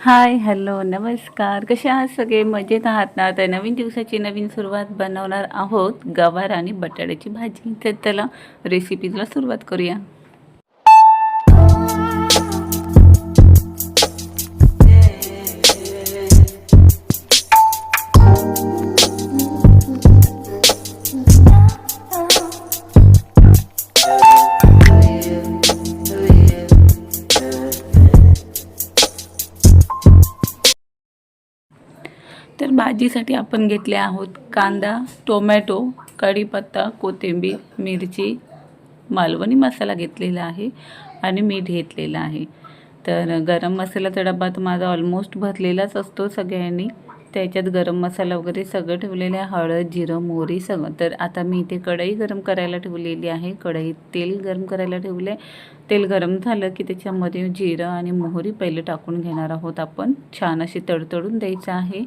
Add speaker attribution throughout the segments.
Speaker 1: Hi hello नमस्कार. कसे आहात सगळे? मजेत आहात ना? तर नवीन दिवसाची नवीन सुरुवात बनवणार आहोत गवार आणि बटाट्याची भाजी. तर त्याला रेसिपीजला सुरुवात करूया. तर भाजीसाठी आपण घेतले आहोत कांदा टोमॅटो कढीपत्ता कोथिंबीर मिरची. मालवणी मसाला घेतलेला आहे आणि मीठ घेतलेलं आहे. तर गरम मसाल्याचा डबा तर माझा ऑलमोस्ट भरलेलाच असतो सगळ्यांनी. त्याच्यात गरम मसाला वगैरे सगळं ठेवलेलं आहे. हळद जिरं मोहरी सगळं. तर आता मी इथे कढई गरम करायला ठेवलेली आहे. कढईत तेल गरम करायला ठेवले तेल गरम झालं की त्याच्यामध्ये जिरं आणि मोहरी पहिले टाकून घेणार आहोत आपण. छान अशी तडतडून द्यायचं आहे.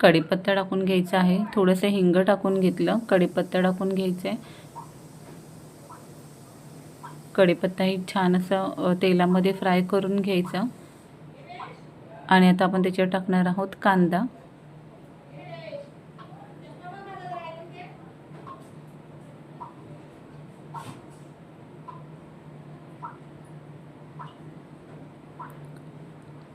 Speaker 1: कढीपत्ता टाकून घ्यायचा आहे. थोडंसं हिंग टाकून घेतलं. कढीपत्ता टाकून घ्यायचं आहे कढीपत्ताही छान असं तेलामध्ये फ्राय करून घ्यायचं. आणि आता आपण त्याच्यावर टाकणार आहोत कांदा.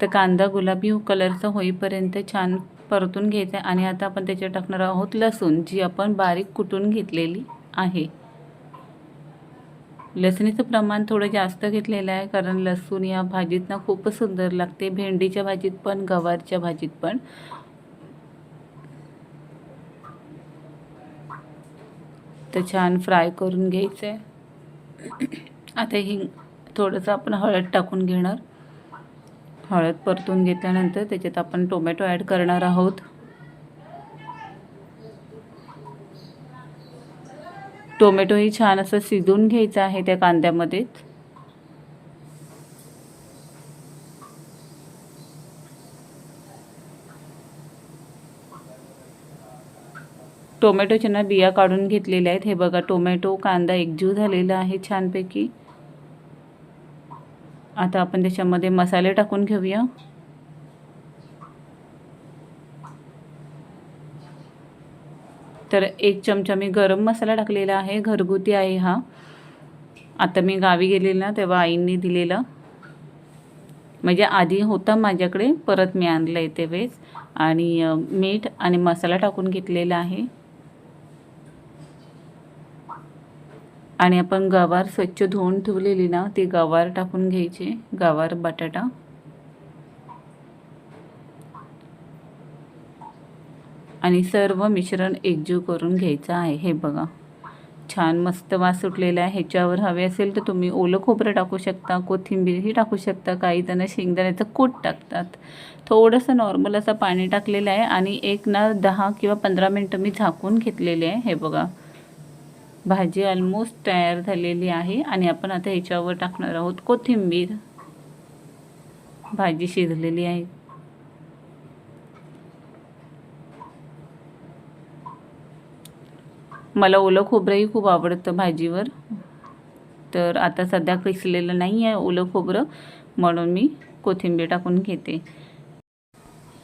Speaker 1: तर कांदा गुलाबी कलरचा होईपर्यंत छान परतून घ्यायचं आहे आणि आता आपण त्याच्यावर टाकणार आहोत लसूण जी आपण बारीक कुटून घेतलेली आहे. लसणीचं प्रमाण थोडं जास्त घेतलेलं आहे कारण लसूण या भाजीतनं खूपच सुंदर लागते. भेंडीच्या भाजीत पण गवारच्या भाजीत पण. तर छान फ्राय करून घ्यायचं आहे आता हिंग थोडंसं आपण हळद टाकून घेणार. हळद परतून घेतल्यानंतर त्याच्यात आपण टोमॅटो ॲड करणार आहोत. टोमॅटोही छान असं शिजून घ्यायचं आहे त्या कांद्यामध्येच टोमॅटोच्या ना बिया काढून घेतलेल्या आहेत. हे बघा टोमॅटो कांदा एकजीव झालेला आहे छानपैकी. आता आपण त्याच्यामध्ये मसाले टाकून घेऊया. तर एक चमचा मी गरम मसाला टाकलेला आहे. घरगुती आहे हा. आता मी गावी गेलेला तेव्हा आईंनी दिलेला. म्हणजे आधी होता माझ्याकडे परत मी आणलं आहे ते वेळेस आणि मीठ आणि मसाला टाकून घेतलेला आहे. आणि आपण गवार स्वच्छ धुवून ठेवलेली ना ती गवार टाकून घ्यायची. गवार बटाटा. आणि सर्व मिश्रण एकजीव करून घ्यायचं आहे. हे बघा. छान मस्त वास सुटलेला आहे. ह्याच्यावर हवे असेल तर तुम्ही ओलं खोबरं टाकू शकता कोथिंबीरही टाकू शकता. काही जण शेंगदाण्याचं कूट टाकतात. थोडंसं नॉर्मल असं पाणी टाकलेलं आहे आणि एक ना दहा किंवा पंधरा मिनटं मी झाकून घेतलेले आहे. हे बघा. भाजी ऑलमोस्ट तयार झालेली आहे आणि आपण आता ह्याच्यावर टाकणार आहोत कोथिंबीर. भाजी शिजलेली आहे. मला ओलं खोबरंही खूप आवडतं भाजीवर. तर आता सध्या किसलेलं नाही आहे ओलं खोबरं म्हणून मी कोथिंबीर टाकून घेते.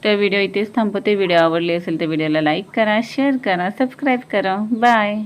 Speaker 1: तर व्हिडिओ इथेच थांबवते. व्हिडिओ आवडली असेल तर व्हिडिओला लाईक करा शेअर करा सबस्क्राईब करा. बाय